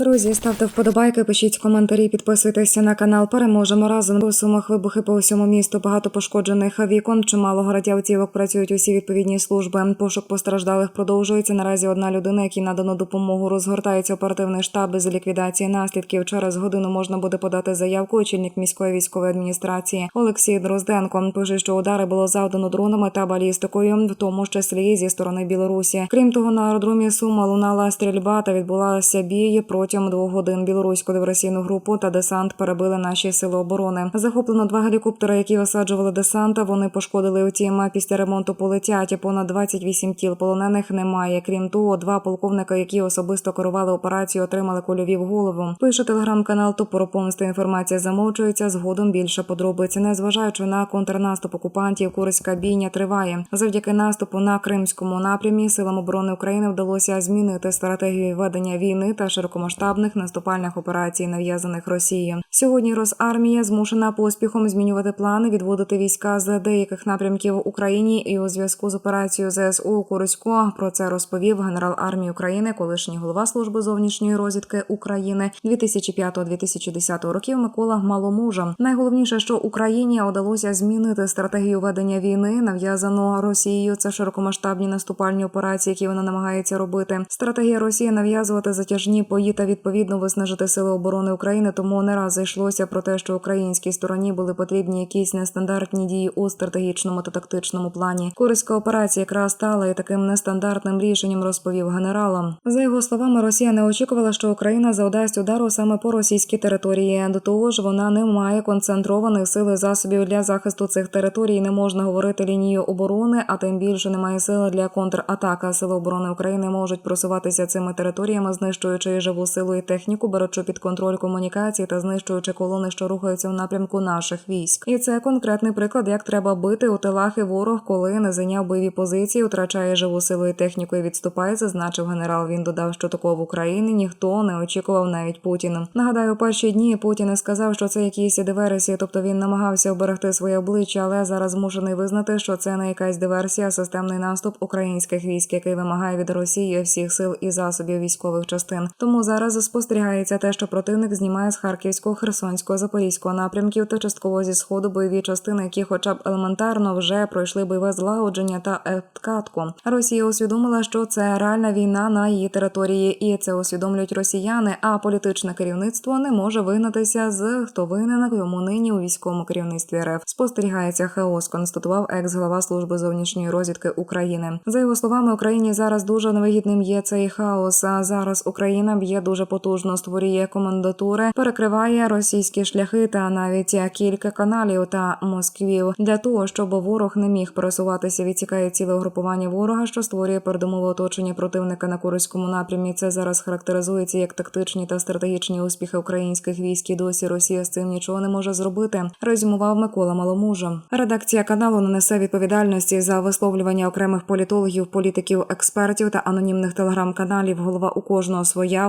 Друзі, ставте вподобайки, пишіть коментарі, підписуйтеся на канал. Переможемо разом. У сумах вибухи по всьому місту. Багато пошкоджених вікон. Чимало городів автівок працюють усі відповідні служби. Пошук постраждалих продовжується. Наразі одна людина, якій надано допомогу, розгортається оперативний штаб з ліквідації наслідків. Через годину можна буде подати заявку. Очільник міської військової адміністрації Олексій Дрозденко пише, що удари було завдано дронами та балістикою, в тому числі зі сторони Білорусі. Крім того, на аеродромі Сума лунала стрільба та відбулася бій протягом двох годин. Білоруську диверсійну групу та десант перебили наші сили оборони. Захоплено два гелікоптери, які осаджували десанта. Вони пошкодили втім, після ремонту полетять. Понад 28 тіл полонених немає. Крім того, два полковника, які особисто керували операцією, отримали кульові в голову. Пише телеграм-канал Топоропомсти. Інформація замовчується. Згодом більше подробиць. Незважаючи на контрнаступ окупантів, Курська бійня триває. Завдяки наступу на кримському напрямі силам оборони України вдалося змінити стратегію ведення війни та широкомасштабних наступальних операцій, нав'язаних Росією. Сьогодні Росармія змушена поспіхом змінювати плани, відводити війська з деяких напрямків в Україні і у зв'язку з операцією ЗСУ у Курську. Про це розповів генерал армії України, колишній голова служби зовнішньої розвідки України 2005-2010 років Микола Маломужа. Найголовніше, що Україні удалося змінити стратегію ведення війни, нав'язану Росією. Це широкомасштабні наступальні операції, які вона намагається робити. Стратегія Росії нав'язувати затяжні бої та відповідно виснажити сили оборони України. Тому не раз зайшлося про те, що українській стороні були потрібні якісь нестандартні дії у стратегічному та тактичному плані. Курська операція якраз стала і таким нестандартним рішенням, розповів генералам. За його словами, Росія не очікувала, що Україна завдасть удару саме по російській території. До того ж, вона не має концентрованих сил і засобів для захисту цих територій. Не можна говорити лінію оборони, а тим більше немає сили для контратаки. Сили оборони України можуть просуватися цими територіями, знищуючи живу силу техніку, беручи під контроль комунікації та знищуючи колони, що рухаються в напрямку наших військ. І це конкретний приклад, як треба бити у тилах і ворог, коли не зайняв бойові позиції, втрачає живу силу і техніку і відступає. Зазначив генерал. Він додав, що такого в Україні ніхто не очікував навіть Путіна. Нагадаю, перші дні Путін сказав, що це якісь диверсії, тобто він намагався оберегти своє обличчя, але зараз змушений визнати, що це не якась диверсія, а системний наступ українських військ, який вимагає від Росії всіх сил і засобів військових частин. Тому зараз спостерігається те, що противник знімає з Харківського, Херсонського, Запорізького напрямків та частково зі сходу бойові частини, які, хоча б елементарно, вже пройшли бойове злагодження та откатку. Росія усвідомила, що це реальна війна на її території, і це усвідомлюють росіяни. А політичне керівництво не може вигнатися з хто винен йому нині у військовому керівництві РФ. Спостерігається хаос, констатував екс-глава служби зовнішньої розвідки України. За його словами, Україні зараз дуже невигідним є цей хаос. А зараз Україна б'є дуже потужно, створює комендатури, перекриває російські шляхи та навіть кілька каналів та москвів для того, щоб ворог не міг пересуватися. Відтікає ціле угрупування ворога, що створює передумови оточення противника на Курському напрямі. Це зараз характеризується як тактичні та стратегічні успіхи українських військ. І досі Росія з цим нічого не може зробити. Резюмував Микола Маломужа. Редакція каналу не несе відповідальності за висловлювання окремих політологів, політиків, експертів та анонімних телеграм-каналів. Голова у кожного своя